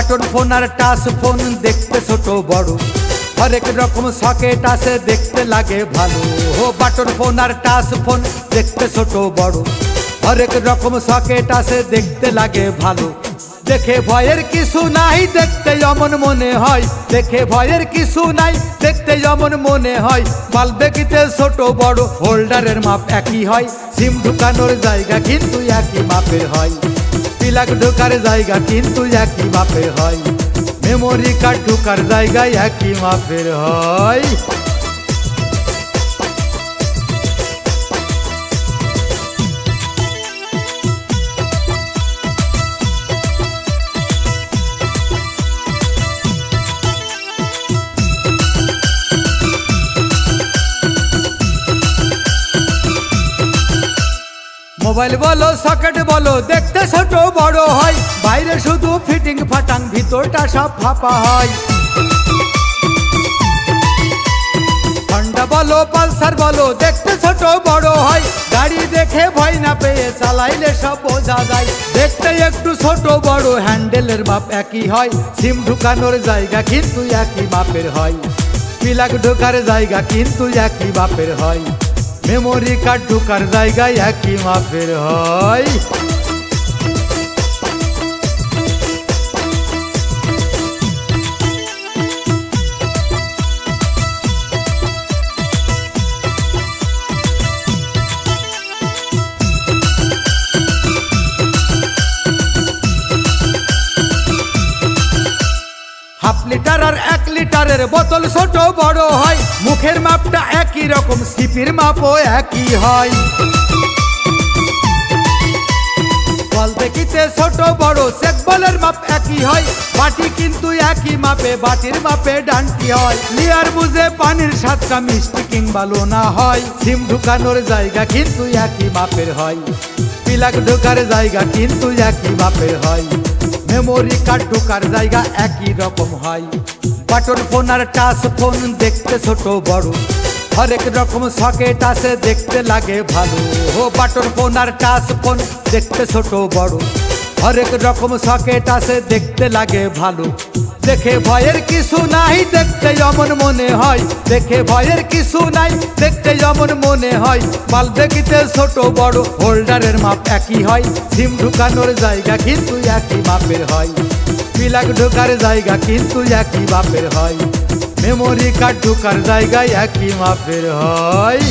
Button phone আর touch phone দেখতে ছোট বড়। হরেক রকম সকেট আছে, দেখতে লাগে ভালো। ও বাটন ফোন আর টাচ ফোন দেখতে ছোট বড়। হরেক রকম সকেট আছে, দেখতে লাগে ভালো। দেখে ভয়ের কিছু নাই, দেখতে যেমন মনে হয়। দেখে ভয়ের কিছু নাই, দেখতে যেমন মনে হয়। মালবেগিতে ছোট বড় হোল্ডারের মাপ একই হয়। সিম ঢুকানোর জায়গা কিন্তু একই মাপের হয়। পিলাক ঢোকার জায়গা কিন্তু একই মাপের হয় মেমোরি কার্ড ঢোকার জায়গায় একই মাপের হয় মোবাইল বলো সকেট বলো, দেখতে ছোট বড় হয়। বাইরে শুধু ফিটিং ফাটাং, ভিতরটা সব ফাঁপা হয়। হন্ডা বলো, পালসার বলো, দেখতে ছোট বড় হয়। গাড়ি দেখে ভয় না পেয়ে চালাইলে সব বোঝা যায়। দেখতে একটু ছোট বড়, হ্যান্ডেলের মাপ একই হয়। সিম ঢুকানোর জায়গা কিন্তু একই মাপের হয়। পিলাক ঢোকার জায়গা কিন্তু একই মাপের হয়। মেমোরি কার্ড ঢোকার জায়গায় একই মাপের হয় লিটার আর এক লিটারের বোতল ছোট বড় হয়। মুখের মাপটা একই রকম, সিপির মাপও একই হয়। বল দেখিতে ছোট বড় চেক বলের মাপ একই হয়। বাটি কিন্তু একই মাপে, বাটির মাপে ডান্টি হয়। লিয়ার বুঝে পানির স্বাদটা মিষ্টি কিংবা লোনা হয়। সিম ঢুকানোর জায়গা কিন্তু একই মাপের হয়। পিলাক ঢোকার জায়গা কিন্তু একই মাপের হয়। মেমোরি কার্ড ঢোকার জায়গা একই রকম হয়। বাটন ফোন আর টাচ ফোন দেখতে ছোট বড়। হরেক রকম সকেট আছে দেখতে লাগে ভালো। ও বাটন ফোন আর টাচ ফোন দেখতে ছোট বড়। হরেক রকম সকেট আছে দেখতে লাগে ভালো। দেখে ভয়ের কিছু নাই দেখতে যেমন মনে হয়। দেখে ভয়ের কিছু নাই দেখতে যেমন মনে হয়। মাল দেখিতে ছোট বড় হোল্ডারের মাপ একই হয়। সিম ঢুকানোর জায়গা কিন্তু একই মাপের হয়। পিলাক ঢোকার জায়গা কিন্তু একই মাপের হয়। মেমোরি কার্ড ঢোকার জায়গায় একই মাপের হয়।